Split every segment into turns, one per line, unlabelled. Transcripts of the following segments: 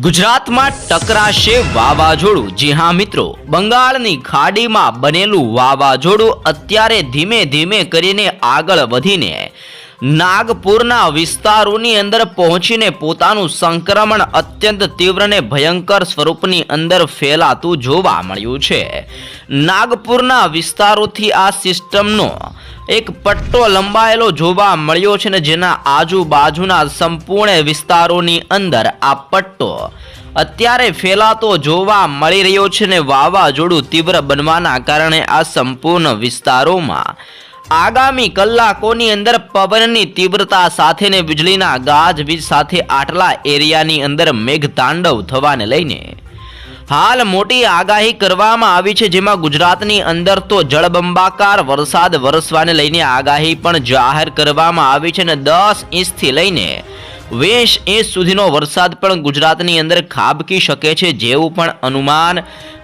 ગુજરાતમાં ટકરાશે વાવાઝોડું. જી હા, મિત્રો. બંગાળની ખાડીમાં બનેલું વાવાઝોડું અત્યારે ધીમે ધીમે કરીને આગળ વધીને નાગપુરના વિસ્તારોની અંદર પહોંચીને પોતાનું સંક્રમણ અત્યંત તીવ્ર ને ભયંકર સ્વરૂપની અંદર ફેલાતું જોવા મળ્યું છે. નાગપુરના વિસ્તારોથી આ સિસ્ટમનો એક પટ્ટો લંબાયેલો જોવા મળ્યો છે ને જેના આજુબાજુના સંપૂર્ણ વિસ્તારોની અંદર આ પટ્ટો અત્યારે ફેલાતો જોવા મળી રહ્યો છે ને વાવાઝોડું તીવ્ર બનવાના કારણે આ સંપૂર્ણ વિસ્તારોમાં આગામી કલાકોની અંદર પવનની તીવ્રતા સાથે ને વીજળીના ગાજવીજ સાથે આટલા એરિયાની અંદર મેઘતાંડવ થવાને લઈને હાલ મોટી આગાહી કરવામાં આવી છે, જેમાં ગુજરાતની અંદર તો જળબંબાકાર વરસાદ વરસવાને લઈને આગાહી પણ જાહેર કરવામાં આવી છે અને દસ ઇંચથી લઈને વીસ ઇંચ સુધીનો વરસાદ પણ ગુજરાતની અંદર ખાબકી શકે છે, જેવું પણ અનુમાન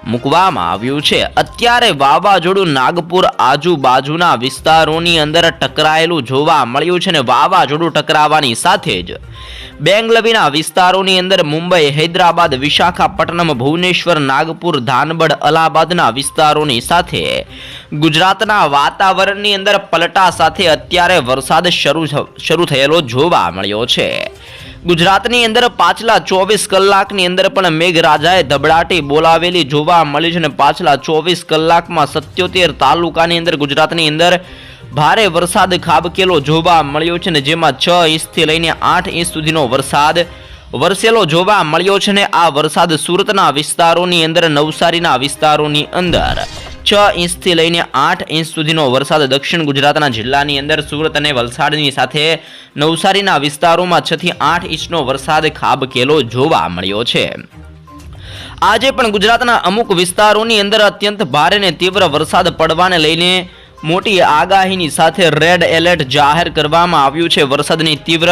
મૂકવામાં આવ્યું છે. અત્યારે વાવાઝોડું નાગપુર આજુબાજુના વિસ્તારોની અંદર ટકરાયેલું જોવા મળ્યું છે અને વાવાઝોડું ટકરાવાની સાથે જ બેંગલવીના વિસ્તારોની અંદર મુંબઈ, હૈદરાબાદ, વિશાખાપટ્ટનમ, ભુવનેશ્વર, નાગપુર ધાનબડ અલ્હાબાદના વિસ્તારોની સાથે ગુજરાતના વાતાવરણની અંદર પલટા સાથે અત્યારે વરસાદ શરૂ શરૂ થયેલો જોવા મળ્યો છે. ગુજરાતની અંદર પાછલા ચોવીસ કલાકની અંદર પણ મેઘરાજાએ ધબડાટી બોલાવેલી જોવા મળી છે અને પાછલા ચોવીસ કલાકમાં સત્યોતેર તાલુકાની અંદર ગુજરાતની અંદર ભારે વરસાદ ખાબકેલો જોવા મળ્યો છે ને જેમાં છ ઇંચથી લઈને આઠ ઇંચ સુધીનો વરસાદ વરસેલો જોવા મળ્યો છે ને આ વરસાદ સુરતના વિસ્તારોની અંદર, નવસારીના વિસ્તારોની અંદર. છ ઇંચથી લઈને આઠ ઇંચ સુધીનો વરસાદ દક્ષિણ ગુજરાતના જિલ્લાની અંદર સુરત અને વલસાડની સાથે નવસારીના વિસ્તારોમાં છથી આઠ ઇંચનો વરસાદ ખાબકેલો જોવા મળ્યો છે. આજે પણ ગુજરાતના અમુક વિસ્તારોની અંદર અત્યંત ભારે ને તીવ્ર વરસાદ પડવાને લઈને મોટી આગાહીની સાથે રેડ એલર્ટ જાહેર કરવામાં આવ્યું છે. વરસાદની તીવ્ર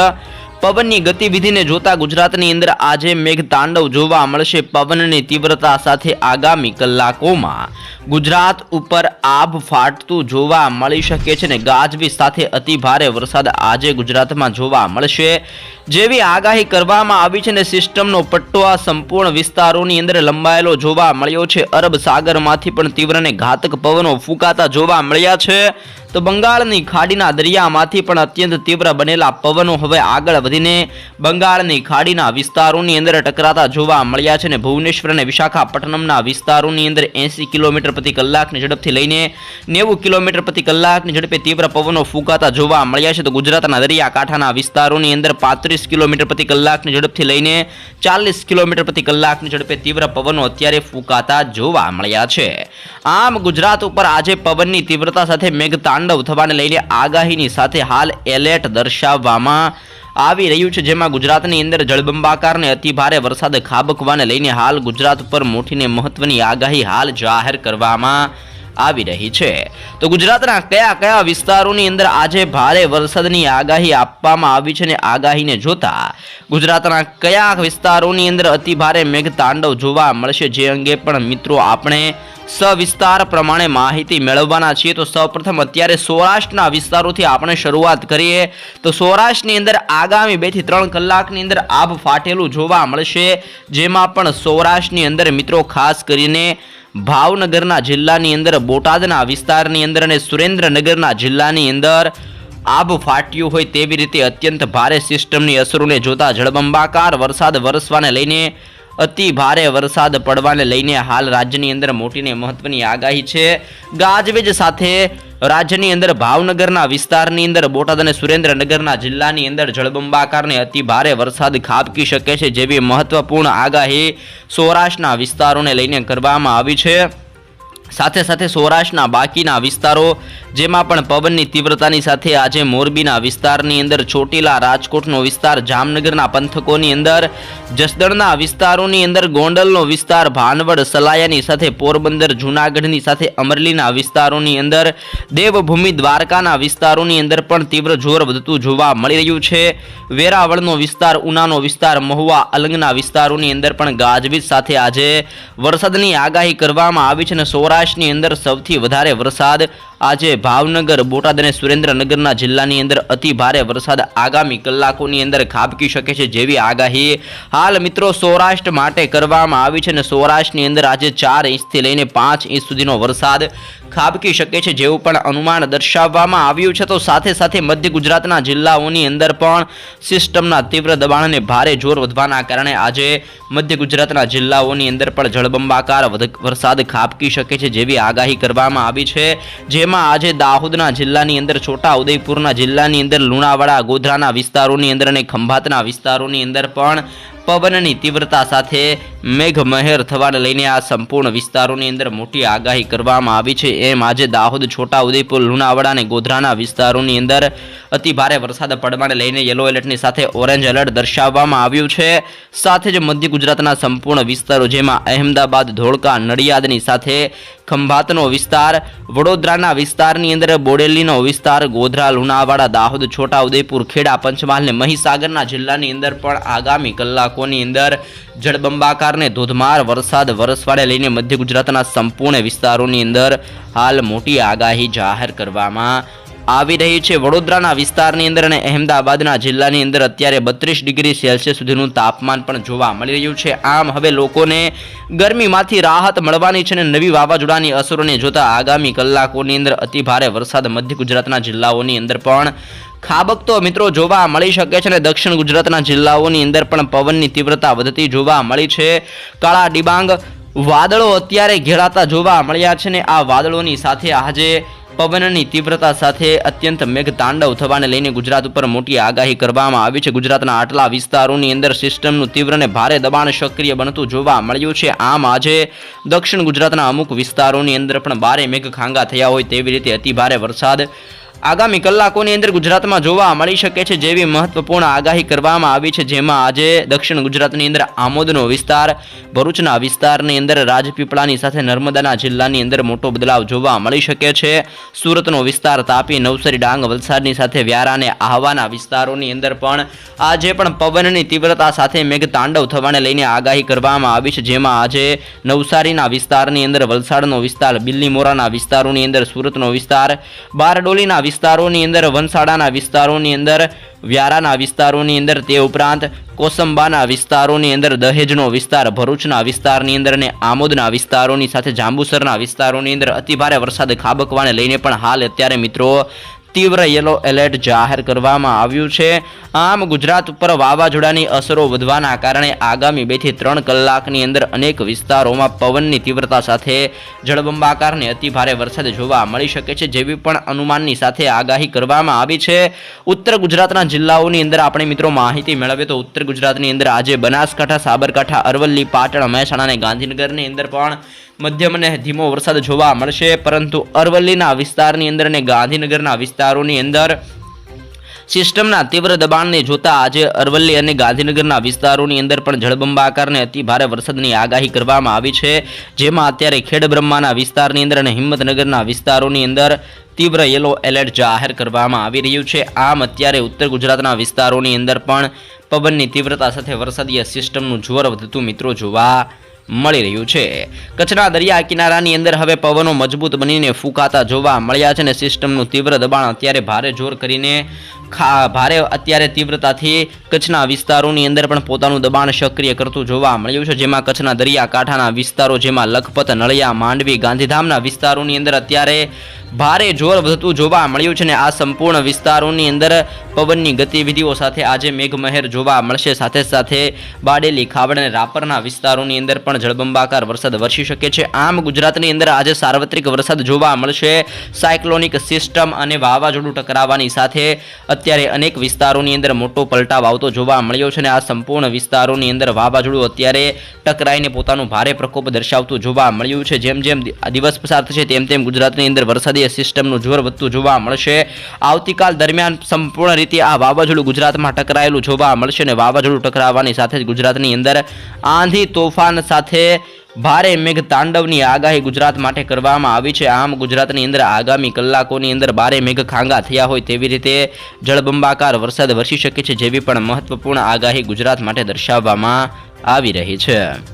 પવનની ગતિવિધિને જોતા ગુજરાતની અંદર આજે મેઘતાંડવ જોવા મળશે. પવનની તીવ્રતા સાથે આગામી કલાકોમાં ગુજરાત ઉપર આભ ફાટતું જોવા મળી શકે છે ને ગાજવીજ સાથે અતિ ભારે વરસાદ આજે ગુજરાતમાં જોવા મળશે. જેવી આગાહી કરવામાં આવી છે ને સિસ્ટમનો પટ્ટો આ સંપૂર્ણ વિસ્તારોની અંદર લંબાયેલો જોવા મળ્યો છે. અરબ સાગરમાંથી પણ તીવ્ર ને ઘાતક પવનો ફૂંકાતા જોવા મળ્યા છે. તો બંગાળની ખાડીના દરિયામાંથી પણ અત્યંત તીવ્ર બનેલા પવનો હવે આગળ વધીને બંગાળની ખાડીના વિસ્તારોની અંદર ટકરાતા જોવા મળ્યા છે અને ભુવનેશ્વર અને વિશાખાપટ્ટનમના વિસ્તારોની અંદર એંસી કિલોમીટર પ્રતિ કલાકની ઝડપથી લઈને નેવું કિલોમીટર પ્રતિ કલાકની ઝડપે તીવ્ર પવનો ફૂંકાતા જોવા મળ્યા છે. તો ગુજરાતના દરિયાકાંઠાના વિસ્તારોની અંદર પાંત્રીસ કિલોમીટર પ્રતિ કલાકની ઝડપથી લઈને ચાલીસ કિલોમીટર પ્રતિ કલાકની ઝડપે તીવ્ર પવનો અત્યારે ફૂંકાતા જોવા મળ્યા છે. આમ ગુજરાત ઉપર આજે પવનની તીવ્રતા સાથે મેઘતાંડવ થવાને લઈને આગાહીની સાથે હાલ એલર્ટ દર્શાવવામાં આવી રહ્યું છે, જેમાં ગુજરાતની અંદર જળબંબાકાર ને અતિભારે વરસાદ ખાબકવાને લઈને હાલ ગુજરાત ઉપર મોટીને મહત્વની આગાહી હાલ જાહેર કરવામાં આવી રહી છે. તો ગુજરાતના કયા કયા વિસ્તારોની અંદર આજે ભારે વરસાદની આગાહી આપવામાં આવી છે ને આગાહીને જોતા ગુજરાતના કયા વિસ્તારોની અંદર અતિભારે મેઘતાંડવ જોવા મળશે જે અંગે પણ મિત્રો આપણે સવિસ્તાર પ્રમાણે માહિતી મેળવવાના છીએ. તો સૌપ્રથમ અત્યારે સૌરાષ્ટ્રના વિસ્તારોથી આપણે શરૂઆત કરીએ. તો સૌરાષ્ટ્રની અંદર આગામી બેથી ત્રણ કલાકની અંદર આભ ફાટેલું જોવા મળશે. જેમાં પણ સૌરાષ્ટ્રની અંદર મિત્રો ખાસ કરીને ભાવનગરના જિલ્લાની અંદર, બોટાદના વિસ્તારની અંદર અને સુરેન્દ્રનગરના જિલ્લાની અંદર આભ ફાટ્યું હોય તેવી રીતે અત્યંત ભારે સિસ્ટમની અસરોને જોતા જળબંબાકાર વરસાદ વરસવાને લઈને, અતિ ભારે વરસાદ પડવાને લઈને હાલ રાજ્યની અંદર મોટીને મહત્વની આગાહી છે. ગાજવીજ સાથે રાજ્યની અંદર ભાવનગરના વિસ્તારની અંદર, બોટાદ અને સુરેન્દ્રનગરના જિલ્લાની અંદર જળબંબાકારને અતિ ભારે વરસાદ ખાબકી શકે છે જેવી મહત્વપૂર્ણ આગાહી સૌરાષ્ટ્રના વિસ્તારોને લઈને કરવામાં આવી છે. સાથે સાથે સૌરાષ્ટ્રના બાકીના વિસ્તારો જેમાં પણ પવનની તીવ્રતાની સાથે આજે મોરબીના વિસ્તારની અંદર ચોટીલા રાજકોટનો વિસ્તાર, જામનગરના પંથકોની અંદર, જસદણના વિસ્તારોની અંદર, ગોંડલનો વિસ્તાર, ભાનવડ, સલાયાની સાથે પોરબંદર, જૂનાગઢની સાથે અમરલીના વિસ્તારોની અંદર, દેવભૂમિ, દ્વારકાના વિસ્તારોની અંદર પણ તીવ્ર જોર વધતું જોવા મળી રહ્યું છે. વેરાવળનો વિસ્તાર, ઉનાનો વિસ્તાર, મહુવા, અલંગના વિસ્તારોની અંદર પણ ગાજવીજ સાથે આજે વરસાદની આગાહી કરવામાં આવી છે અને સૌરાષ્ટ્રની અંદર સૌથી વધારે વરસાદ આજે ભાવનગર, બોટાદ અને સુરેન્દ્રનગરના જિલ્લાની અંદર અતિ ભારે વરસાદ આગામી કલાકોની અંદર ખાબકી શકે છે જેવી આગાહી હાલ મિત્રો સૌરાષ્ટ્ર માટે કરવામાં આવી છે અને સૌરાષ્ટ્રની અંદર આજે ચાર ઇંચથી લઈને પાંચ ઇંચ સુધીનો વરસાદ ખાબકી શકે છે જેવું પણ અનુમાન દર્શાવવામાં આવ્યું છે. તો સાથે સાથે મધ્ય ગુજરાતના જિલ્લાઓની અંદર પણ સિસ્ટમના તીવ્ર દબાણને ભારે જોર વધવાના કારણે આજે મધ્ય ગુજરાતના જિલ્લાઓની અંદર પણ જળબંબાકાર વરસાદ ખાબકી શકે છે જેવી આગાહી કરવામાં આવી છે. જેમાં આજે દાહોદના જિલ્લાની અંદર છોટા ઉદયપુરના જિલ્લાની અંદર, લુણાવાડા, ગોધરાના વિસ્તારોની અંદર અને ખંભાતના વિસ્તારોની અંદર પણ પવનની તીવ્રતા સાથે મેઘમહેર થવાને લઈને આ સંપૂર્ણ વિસ્તારોની અંદર મોટી આગાહી કરવામાં આવી છે. એમ આજે દાહોદ, છોટાઉદેપુર, લુણાવાડા અને ગોધરાના વિસ્તારોની અંદર અતિભારે વરસાદ પડવાને લઈને યલો એલર્ટની સાથે ઓરેન્જ એલર્ટ દર્શાવવામાં આવ્યું છે. સાથે જ મધ્ય ગુજરાતના સંપૂર્ણ વિસ્તારો જેમાં અહેમદાબાદ, ધોળકા, નડિયાદની સાથે ખંભાતનો વિસ્તાર, વડોદરાના વિસ્તારની અંદર બોડેલીનો વિસ્તાર, ગોધરા, લુણાવાડા, દાહોદ, છોટાઉદેપુર, ખેડા, પંચમહાલ અને મહીસાગરના જિલ્લાની અંદર પણ આગામી કલાકોની અંદર જળબંબાકારને ધોધમાર વરસાદ વરસવાને લઈને મધ્ય ગુજરાતના સંપૂર્ણ વિસ્તારોની અંદર હાલ મોટી આગાહી જાહેર કરવામાં આવી રહી છે. વડોદરાના વિસ્તારની અંદર અને અહેમદાબાદના જિલ્લાની અંદર અત્યારે બત્રીસ ડિગ્રી સેલ્સિયસ સુધીનું તાપમાન પણ જોવા મળી રહ્યું છે. આમ હવે લોકોને ગરમીમાંથી રાહત મળવાની છે અને નવી વાવાઝોડાની અસરોને જોતા આગામી કલાકોની અંદર અતિભારે વરસાદ મધ્ય ગુજરાતના જિલ્લાઓની અંદર પણ ખાબકતો મિત્રો જોવા મળી શકે છે અને દક્ષિણ ગુજરાતના જિલ્લાઓની અંદર પણ પવનની તીવ્રતા વધતી જોવા મળી છે. કાળા ડિબાંગ વાદળો અત્યારે ઘેરાતા જોવા મળ્યા છે ને આ વાદળોની સાથે આજે પવનની તીવ્રતા સાથે અત્યંત મેઘતાંડવ થવાને લઈને ગુજરાત ઉપર મોટી આગાહી કરવામાં આવી છે. ગુજરાતના આટલા વિસ્તારોની અંદર સિસ્ટમનું તીવ્ર અને ભારે દબાણ સક્રિય બનતું જોવા મળ્યું છે. આમ આજે દક્ષિણ ગુજરાતના અમુક વિસ્તારોની અંદર પણ ભારે મેઘખાંગા થયા હોય તેવી રીતે અતિભારે વરસાદ આગામી કલાકોની અંદર ગુજરાતમાં જોવા મળી શકે છે જેવી મહત્વપૂર્ણ આગાહી કરવામાં આવી છે. જેમાં આજે દક્ષિણ ગુજરાતની અંદર આમોદનો વિસ્તાર, ભરૂચના વિસ્તારની અંદર રાજપીપળાની સાથે નર્મદાના જિલ્લાની અંદર મોટો બદલાવ જોવા મળી શકે છે. સુરતનો વિસ્તાર તાપી, નવસારી, ડાંગ, વલસાડની સાથે વ્યારા અને આહવાના વિસ્તારોની અંદર પણ આજે પણ પવનની તીવ્રતા સાથે મેઘતાંડવ થવાને લઈને આગાહી કરવામાં આવી છે. જેમાં આજે નવસારીના વિસ્તારની અંદર વલસાડનો વિસ્તાર, બિલ્લીમોરાના વિસ્તારોની અંદર સુરતનો વિસ્તાર, બારડોલીના વિસ્તારોની અંદર વનસાડાના વિસ્તારોની અંદર, વ્યારાના વિસ્તારોની અંદર, તે ઉપરાંત કોસંબાના વિસ્તારોની અંદર, દહેજનો વિસ્તાર, ભરૂચના વિસ્તારની અંદર અને આમોદના વિસ્તારોની સાથે જાંબુસરના વિસ્તારોની અંદર અતિભારે વરસાદ ખાબકવાને લઈને પણ હાલ અત્યારે મિત્રો તીવ્ર યલો એલર્ટ જાહેર કરવામાં આવ્યું છે. આમ, ગુજરાત ઉપર વાવાઝોડાની અસરો વધવાના કારણે આગામી બેથી ત્રણ કલાકની અંદર અનેક વિસ્તારોમાં પવનની તીવ્રતા સાથે જળબંબાકારને અતિભારે વરસાદ જોવા મળી શકે છે, જેવી પણ અનુમાનની સાથે આગાહી કરવામાં આવી છે. ઉત્તર ગુજરાતના જિલ્લાઓની અંદર આપણે મિત્રો માહિતી મેળવીએ તો ઉત્તર ગુજરાતની અંદર આજે બનાસકાંઠા, સાબરકાંઠા, અરવલ્લી, પાટણ મહેસાણા અને ગાંધીનગરની અંદર પણ મધ્યમ અને ધીમો વરસાદ જોવા મળશે. પરંતુ અરવલ્લીના વિસ્તારની અંદર અને ગાંધીનગરના વિસ્તારોની અંદર સિસ્ટમના તીવ્ર દબાણને જોતા આજે અરવલ્લી અને ગાંધીનગરના વિસ્તારોની અંદર પણ જળબંબાકારને અતિ ભારે વરસાદની આગાહી કરવામાં આવી છે. જેમાં અત્યારે ખેડબ્રહ્માના વિસ્તારની અંદર અને હિંમતનગરના વિસ્તારોની અંદર તીવ્ર યલો એલર્ટ જાહેર કરવામાં આવી રહ્યું છે. આમ અત્યારે ઉત્તર ગુજરાતના વિસ્તારોની અંદર પણ પવનની તીવ્રતા સાથે વરસાદીય સિસ્ટમનું જોર વધતું મિત્રો જોવા મળી રહ્યું છે. કચ્છના દરિયા કિનારાની અંદર હવે પવનો મજબૂત બનીને ફૂંકાતા જોવા મળ્યા છે અને સિસ્ટમનું તીવ્ર દબાણ અત્યારે ભારે જોર કરીને ખા, ભારે અત્યારે તીવ્રતાથી કચ્છના વિસ્તારોની અંદર પણ પોતાનું દબાણ સક્રિય કરતું જોવા મળ્યું છે. જેમાં કચ્છના દરિયાકાંઠાના વિસ્તારો જેમાં લખપત, નળિયા, માંડવી, ગાંધીધામના વિસ્તારોની અંદર અત્યારે ભારે જોર વધતું જોવા મળ્યું છે ને આ સંપૂર્ણ વિસ્તારોની અંદર પવનની ગતિવિધિઓ સાથે આજે મેઘમહેર જોવા મળશે. સાથે સાથે બાડેલી, ખાવડ અને રાપરના વિસ્તારોની અંદર પણ જળબંબાકાર વરસાદ વરસી શકે છે. આમ ગુજરાતની અંદર આજે સાર્વત્રિક વરસાદ જોવા મળશે. સાયક્લોનિક સિસ્ટમ અને વાવાઝોડું ટકરાવવાની સાથે અત્યારે અનેક વિસ્તારોની અંદર મોટો પલટાવ આવતો જોવા મળ્યો છે અને આ સંપૂર્ણ વિસ્તારોની અંદર વાવાઝોડું અત્યારે ટકરાઈને પોતાનું ભારે પ્રકોપ દર્શાવતું જોવા મળ્યું છે. જેમ જેમ દિવસ પસાર થશે તેમ તેમ ગુજરાતની અંદર વરસાદી સિસ્ટમનું જોર વધતું જોવા મળશે. આવતીકાલ દરમિયાન સંપૂર્ણ રીતે આ વાવાઝોડું ગુજરાતમાં ટકરાયેલું જોવા મળશે અને વાવાઝોડું ટકરાવવાની સાથે જ ગુજરાતની અંદર આંધી તોફાન સાથે ભારે મેઘ તાંડવની આગાહી ગુજરાત માટે કરવામાં આવી છે. આમ ગુજરાતની અંદર આગામી કલાકોની અંદર ભારે મેઘ ખાંગા થયા હોય તેવી રીતે જળબંબાકાર વરસાદ વરસી શકે છે જેવી પણ મહત્વપૂર્ણ આગાહી ગુજરાત માટે દર્શાવવામાં આવી રહી છે.